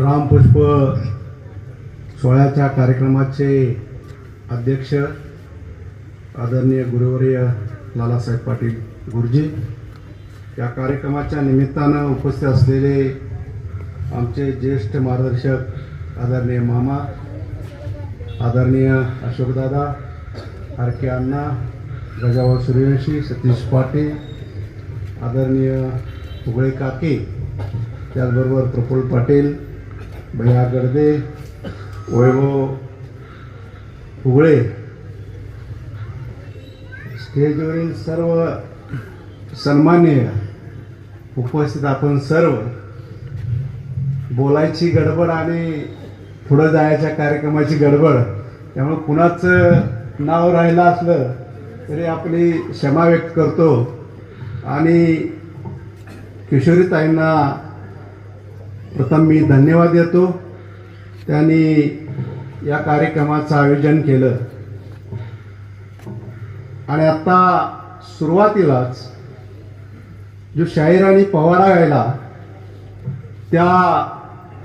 रामपुष्प सोहळ्याच्या कार्यक्रमाचे अध्यक्ष आदरणीय गुरुवर्य लालासाहेब पाटील गुरुजी. या कार्यक्रमाच्या निमित्तानं उपस्थित असलेले आमचे ज्येष्ठ मार्गदर्शक आदरणीय मामा आदरणीय अशोकदादा आर के अण्णा गजावर सूर्यवंशी सतीश पाटील आदरणीय उगळे काके त्याचबरोबर प्रफुल्ल पाटील भया गर्दे वैभव फुगळे स्टेजवरील सर्व सन्माननीय उपस्थित आपण सर्व बोलायची गडबड आणि पुढं जायच्या कार्यक्रमाची गडबड त्यामुळे कुणाचं नाव राहिलं असलं तरी आपली क्षमा व्यक्त करतो आणि किशोरीताईंना प्रथम मी धन्यवाद देतो. त्यांनी या कार्यक्रमाचं आयोजन केलं. आणि आता सुरुवातीलाच जो शाहीर आणि पवाडा व्हायला त्या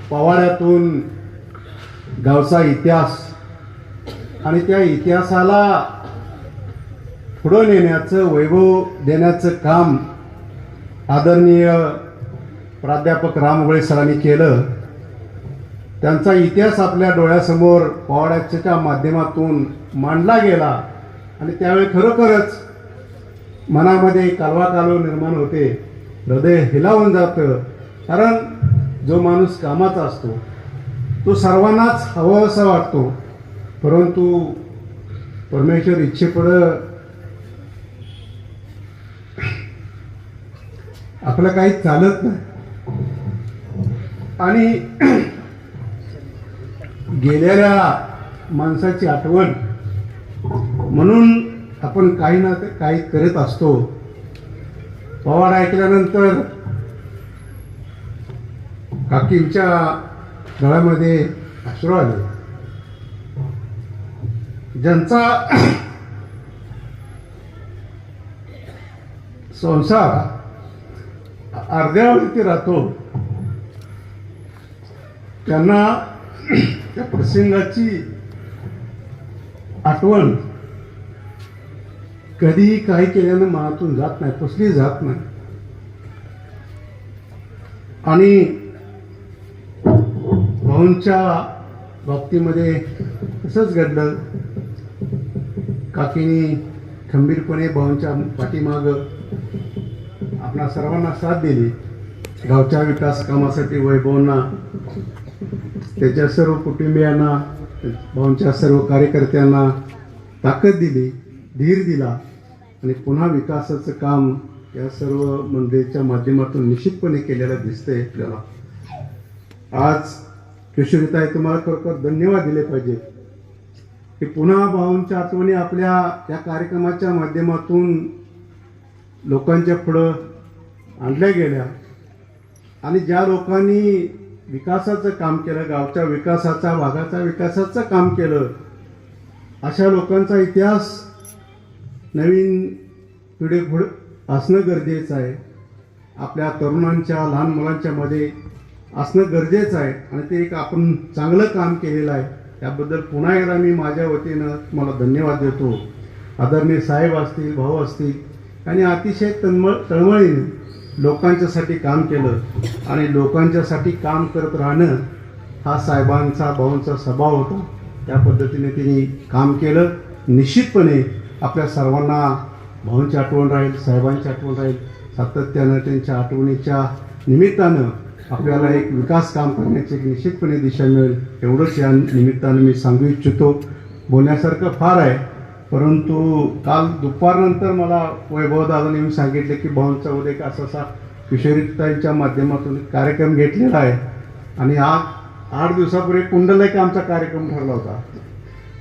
पवाड्यातून गावचा इतिहास आणि त्या इतिहासाला पुढं नेण्याचं वैभव देण्याचं काम आदरणीय प्राध्यापक रामगोळे सरांनी केलं. त्यांचा इतिहास आपल्या डोळ्यासमोर पवाड्याच्या माध्यमातून मांडला गेला. आणि त्यावेळी खरोखरच मनामध्ये कालवा कालव निर्माण होते. हृदय हिलावून जातं. कारण जो माणूस कामाचा असतो तो सर्वांनाच हवासा वाटतो. परंतु परमेश्वर इच्छेपुढं आपलं काही चालत नाही. आणि गेलेल्या माणसाची आठवण. म्हणून आपण काही ना ते काही करत असतो. पवार ऐकल्यानंतर काकींच्या गळ्यामध्ये अश्रू आले. ज्यांचा संसार अर्ध्यावरती राहतो त्यांना त्या प्रसंगाची आठवण कधीही काही केल्यानं मनातून जात नाही पुसली जात नाही. आणि भाऊंच्या बाबतीमध्ये तसंच घडलं. काकीनी खंबीरपणे भाऊंच्या पाठीमागं आपणा सर्वांना साथ दिली. गावच्या विकास कामासाठी वैभवांना त्याच्या सर्व कुटुंबियांना भाऊंच्या सर्व कार्यकर्त्यांना ताकद दिली धीर दिला आणि पुन्हा विकासाचं काम या सर्व मंडळीच्या माध्यमातून निश्चितपणे केलेलं दिसतंय आपल्याला. आज किशोरीताई तुम्हाला खरोखर धन्यवाद दिले पाहिजे की पुन्हा भाऊंच्या आठवणी आपल्या या कार्यक्रमाच्या माध्यमातून लोकांच्या पुढं आणल्या गेल्या. आणि ज्या लोकांनी विकासाचं काम केलं गावच्या विकासाचा भागाचा विकासाचं काम केलं अशा लोकांचा इतिहास नवीन पिढी पुढं असणं गरजेचं आहे. आपल्या तरुणांच्या लहान मुलांच्या मध्ये असणं गरजेचं आहे आणि ते एक आपण चांगलं काम केलेलं आहे. त्याबद्दल पुन्हा एकदा मी माझ्या वतीनं तुम्हाला धन्यवाद देतो. आदरणीय साहेब असतील भाऊ असतील आणि अतिशय तन्मळ तळमळीने लोकांच्यासाठी काम केलं आणि लोकांच्यासाठी काम करत राहणं हा साहेबांचा भाऊंचा स्वभाव होता. त्या पद्धतीने त्यांनी काम केलं. निश्चितपणे आपल्या सर्वांना भाऊंची आठवण राहील साहेबांची आठवण राहील. सातत्यानं त्यांच्या आठवणीच्या निमित्तानं आपल्याला एक विकास काम करण्याची एक निश्चितपणे दिशा मिळेल. एवढंच या निमित्तानं मी सांगू इच्छितो. बोलण्यासारखं फार आहे. परंतु काल दुपारनंतर मला वैभव दादाने येऊन सांगितले की भाऊंचा उद्या एक असा असा किशोरीताईंच्या माध्यमातून कार्यक्रम घेतलेला आहे. आणि आज आठ दिवसापूर्वी कुंडल आमचा कार्यक्रम ठरला होता.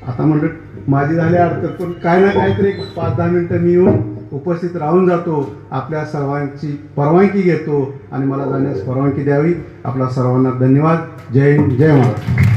आता म्हणलं माझी झाली अडचण पण काय ना काहीतरी एक पाच दहा मिनटं मी येऊन उपस्थित राहून जातो आपल्या सर्वांची परवानगी घेतो आणि मला जाण्यास परवानगी द्यावी. आपल्या सर्वांना धन्यवाद. जय हिंद जय महाराज